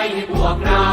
ให้พวกเรา